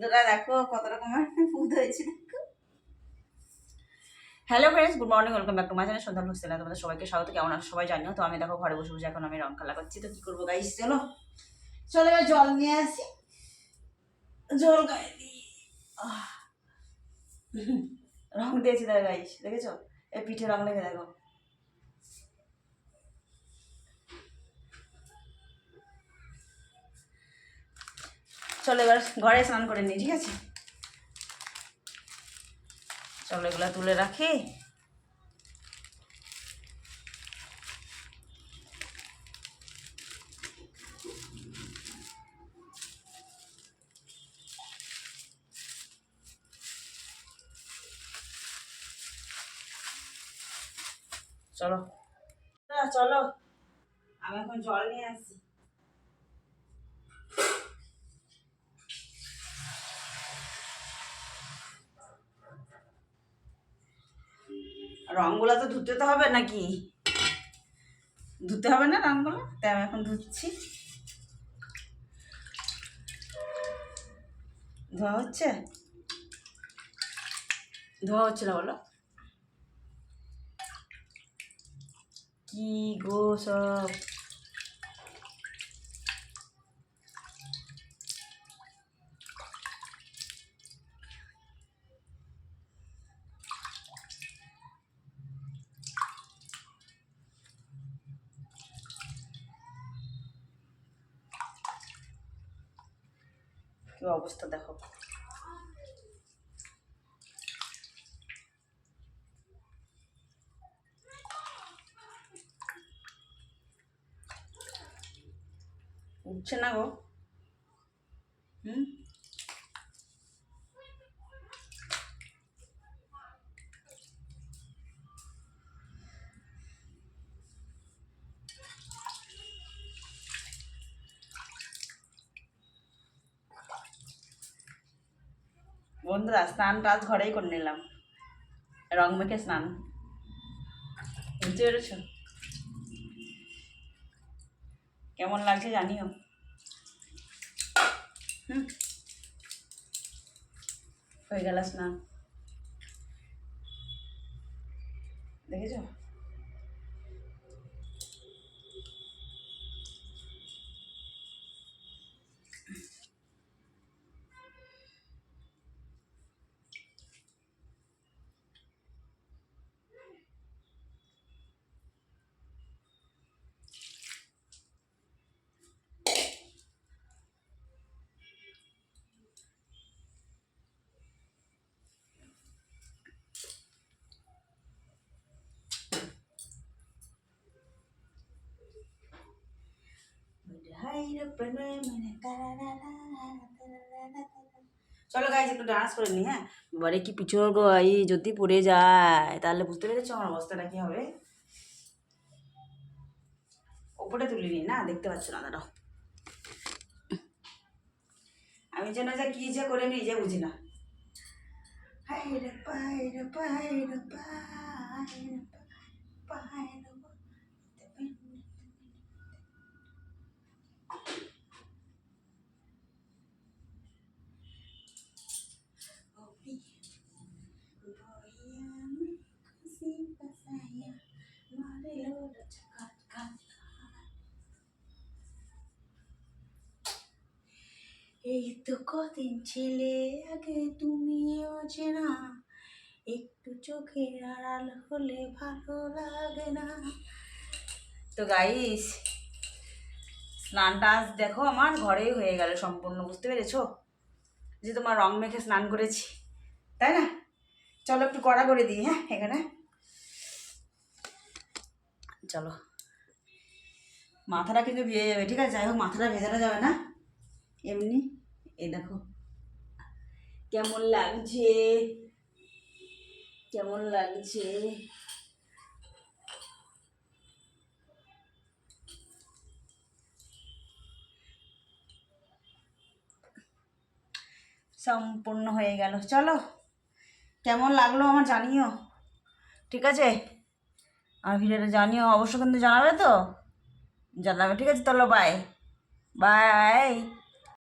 বন্ধুরা, দেখো কত রকমের ফুড হয়েছে, দেখো। Hello friends good morning welcome back to my channel সন্ধ্যা হোস্টেলে তোমাদের সবাইকে স্বাগত, কেমন আছো সবাই জানিও? তো আমি দেখো ঘরে বসে বসে এখন আমি রং খেলা করছি, তো কি করব গাইস চলো। চলো এবার জল নিয়ে আসি। জল গায়ে দিই। রং দিয়েছি দাদা গাইস দেখেছ? এই পিঠে রং লেগে দেখো। চলো এবার ঘরে স্নান করে নিই ঠিক আছে? চলো এগুলো তুলে রাখি। চলো। না, চলো। আমি এখন জল নিয়ে আসছি। রঙগুলো তো ধুতে তো হবে নাকি? ধুতে হবে না রঙগুলো? তাই আমি এখন ধুচ্ছি। ধোয়া হচ্ছে? ধোয়া হচ্ছে না বলো। কি গো সব? কি অবস্থা দেখো। উঠছে না গো। হুম? বন্ধুরা স্নান টাজ ঘরেই করে নিলাম। রং মেখে স্নান। বুঝতে পেরেছ? কেমন লাগছে জানিও? হুম। হয়ে গেল স্নান। দেখেছ? চলো গাইজ একটু ডান্স করে নি হ্যাঁ? এবারে কি পিছর গো এই যদি পড়ে যায়, তাহলে বুঝতে পেরেছ আমার অবস্থাটা কি হবে? ওপরে তুলিনি না? দেখতে পাচ্ছ না, দাঁড়াও। আমি যেন যে কি যে করে নিজে বুঝি না। হাইরে পাইরে পাইরে পাইরে পাইরে এই তো কদিন ছেলে, আগে তুমি অচেনা। একটু চোখের আড়াল হলে ভালো লাগে না। তো গাইস স্নানটা আজ দেখো আমার ঘরেই হয়ে গেল সম্পূর্ণ, বুঝতে পেরেছ? যে তোমার রং মেখে স্নান করেছি, তাই না? চলো একটু কড়া করে দিই হ্যাঁ এখানে। চলো। মাথাটা কিন্তু ভিজে যাবে, ঠিক আছে? যাই হোক, মাথাটা ভেজানো যাবে না। এমনি। এই দেখো। কেমন লাগছে? কেমন লাগছে? সম্পূর্ণ হয়ে গেল। চলো, কেমন লাগল আমার জানিও। ঠিক আছে? আর ভিডিওটা জানিও, অবশ্য কিন্তু জানাবে তো? জানাবে। ঠিক আছে, চলো বাই বাই